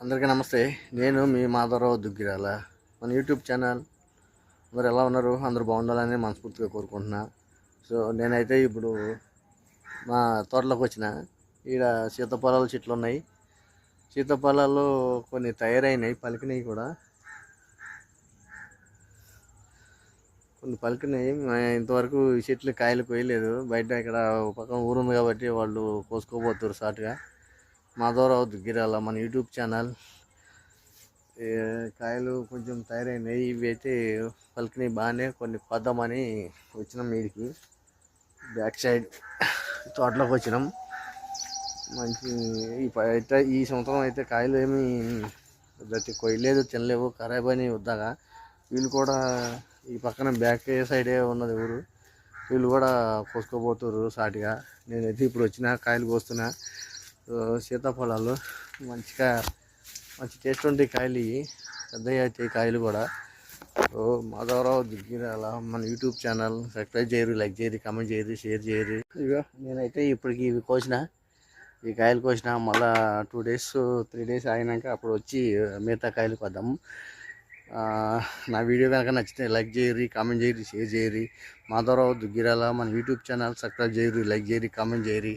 అందరికీ నమస్తే. నేను మీ మాధవరావు దుగ్గిరాల. మన యూట్యూబ్ ఛానల్. మరి ఎలా ఉన్నారు? అందరూ బాగుండాలని మనస్ఫూర్తిగా కోరుకుంటున్నా. సో నేనైతే ఇప్పుడు మా తోటలోకి వచ్చిన. ఈడ సీతాఫలాల చెట్లు ఉన్నాయి. సీతాఫలాలు కొన్ని తయారైనాయి. పలికినాయి కూడా. కొన్ని పలికినాయి. ఇంతవరకు ఈ చెట్లు కాయలు కోయలేదు. బయట ఇక్కడ పక్కన ఊరుంది కాబట్టి వాళ్ళు కోసుకోబోతున్నారు షార్ట్గా మాధవరావు దుగ్గిరాల మన యూట్యూబ్ ఛానల్. కాయలు కొంచెం తయారైనాయి. ఇవి అయితే పలికినాయి బాగానే కొన్ని కొద్దామని వచ్చినాం మీదికి బ్యాక్ సైడ్ తోటలోకి వచ్చినాం. మంచి ఈ అయితే ఈ సంవత్సరం అయితే కాయలు ఏమి ప్రతి కొయ్యలేదు తినలేవు ఖరాబ్ అని వద్దాగా. వీళ్ళు కూడా ఈ పక్కన బ్యాక్ సైడే ఉన్నది ఊరు వీళ్ళు కూడా కోసుకోబోతున్నారు సాటిగా. నేనైతే ఇప్పుడు వచ్చిన కాయలు కోస్తున్నా. సీతాఫలాలు. మంచిగా మంచి టేస్ట్ ఉంటాయి కాయలు ఇవి. పెద్దవి అవుతాయి కాయలు కూడా. సో మాధవరావు దగ్గర మన యూట్యూబ్ ఛానల్. సబ్స్క్రైబ్ చేయరు లైక్ చేయరు కామెంట్ చేయరు షేర్ చేయరు. ఇక నేనైతే ఇప్పటికి ఇవి కోసిన. ఈ కాయలు కోసిన. మళ్ళా టూ డేస్ త్రీ డేస్ అయినాక అప్పుడు వచ్చి మిగతా కాయలు కొద్దాము నా వీడియో కనుక నచ్చితే లైక్ చేయరు కామెంట్ చేయరు షేర్ చేయరు. మాధవరావు దుగ్గిరాల మన యూట్యూబ్ ఛానల్. సబ్స్క్రైబ్ చేయరు లైక్ చేయరు కామెంట్ చేయరు.